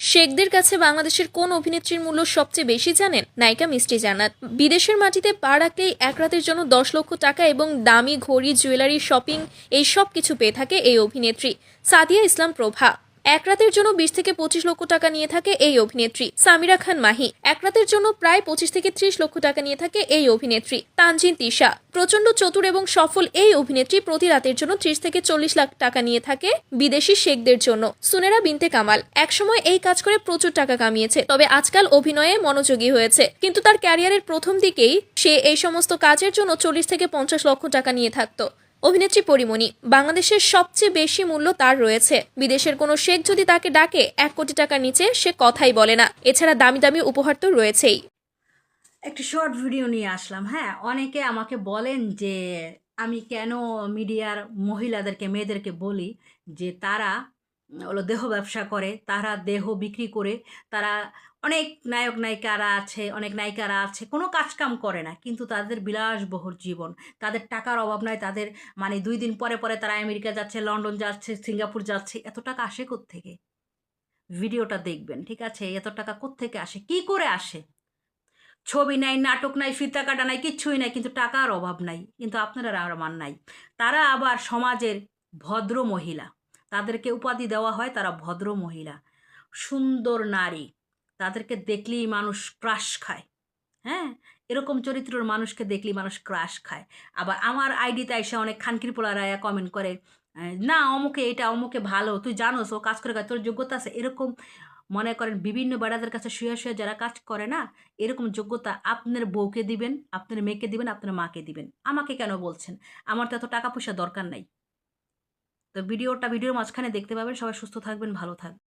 শেখদের কাছে বাংলাদেশের কোন অভিনেত্রীর মূল্য সবচেয়ে বেশি জানেন? নায়িকা মিষ্টি জানাত বিদেশের মাটিতে পা রাখলেই এক রাতের জন্য দশ লক্ষ টাকা এবং দামি ঘড়ি, জুয়েলারি, শপিং, এই সব কিছু পেয়ে থাকে এই অভিনেত্রী। সাদিয়া ইসলাম প্রভা। এক রাতের জন্য বিশ থেকে পঁচিশ লক্ষ টাকা নিয়ে থাকে এই অভিনেত্রী সামিরা খান মাহি। এক রাতের জন্য প্রায় পঁচিশ থেকে ত্রিশ লক্ষ টাকা নিয়ে থাকে এই অভিনেত্রী তানজিন তিশা। প্রচণ্ড চতুর এবং সফল এই অভিনেত্রী প্রতি রাতের জন্য ত্রিশ থেকে চল্লিশ লাখ টাকা নিয়ে থাকে বিদেশি শেখদের জন্য। সুনেরা বিনতে কামাল। একসময় এই কাজ করে প্রচুর টাকা কামিয়েছে, তবে আজকাল অভিনয়ে মনোযোগী হয়েছে। কিন্তু তার ক্যারিয়ারের প্রথম দিকেই সে এই সমস্ত কাজের জন্য চল্লিশ থেকে পঞ্চাশ লক্ষ টাকা নিয়ে থাকতো। অভিনেত্রী পরিমণি, বাংলাদেশের সবচেয়ে বেশি মূল্য তার রয়েছে। বিদেশের কোনো শেখ যদি তাকে ডাকে, এক কোটি টাকার নিচে সে কথাই বলে না। এছাড়া দামি দামি উপহার তো রয়েছেই। একটি শর্ট ভিডিও নিয়ে আসলাম হ্যাঁ? অনেকে আমাকে বলেন যে, আমি কেন মিডিয়ার মহিলাদেরকে, মেয়েদেরকে বলি যে, তারা হলো দেহ ব্যবসা করে, তারা দেহ বিক্রি করে, তারা অনেক নায়ক নায়িকারা আছে, অনেক নায়িকারা আছে, কোনো কাজকাম করে না। কিন্তু তাদের বিলাসবহুল জীবন, তাদের টাকার অভাব নাই তাদের মানে দুই দিন পরে পরে তারা আমেরিকা যাচ্ছে, লন্ডন যাচ্ছে, সিঙ্গাপুর যাচ্ছে, এত টাকা আসে থেকে ভিডিওটা দেখবেন, ঠিক আছে? এত টাকা কোত্থেকে আসে? কি করে আসে? ছবি নাই, নাটক নাই, ফিতা কাটা নাই, কিচ্ছুই নাই, কিন্তু টাকার অভাব নাই, কিন্তু আপনারা আর মান নাই। তারা আবার সমাজের ভদ্র মহিলা। তাদেরকে উপাধি দেওয়া হয় তারা ভদ্র মহিলা, সুন্দর নারী। তাদেরকে দেখলেই মানুষ ক্রাশ খায়। হ্যাঁ? এরকম চরিত্রের মানুষকে দেখলেই মানুষ ক্রাশ খায়। আবার আমার আইডিতে এসে অনেক খানকির পোলারা কমেন্ট করে না, অমুকে এটা, অমুকে ভালো, তুই জানোস, ও কাজ করে তোর যোগ্যতা আছে। এরকম মনে করেন বিভিন্ন বেড়াদের কাছে শুয়ে শুয়ে যারা কাজ করে না, এরকম যোগ্যতা আপনার বউকে দিবেন, আপনার মেয়েকে দিবেন, আপনার মাকে দিবেন। আমাকে কেন বলছেন? আমার তো এত টাকা পয়সা দরকার নাই। তো ভিডিওটা ভিডিওর মাঝখানে দেখতে পাবেন। সবাই সুস্থ থাকবেন ভালো থাকবেন।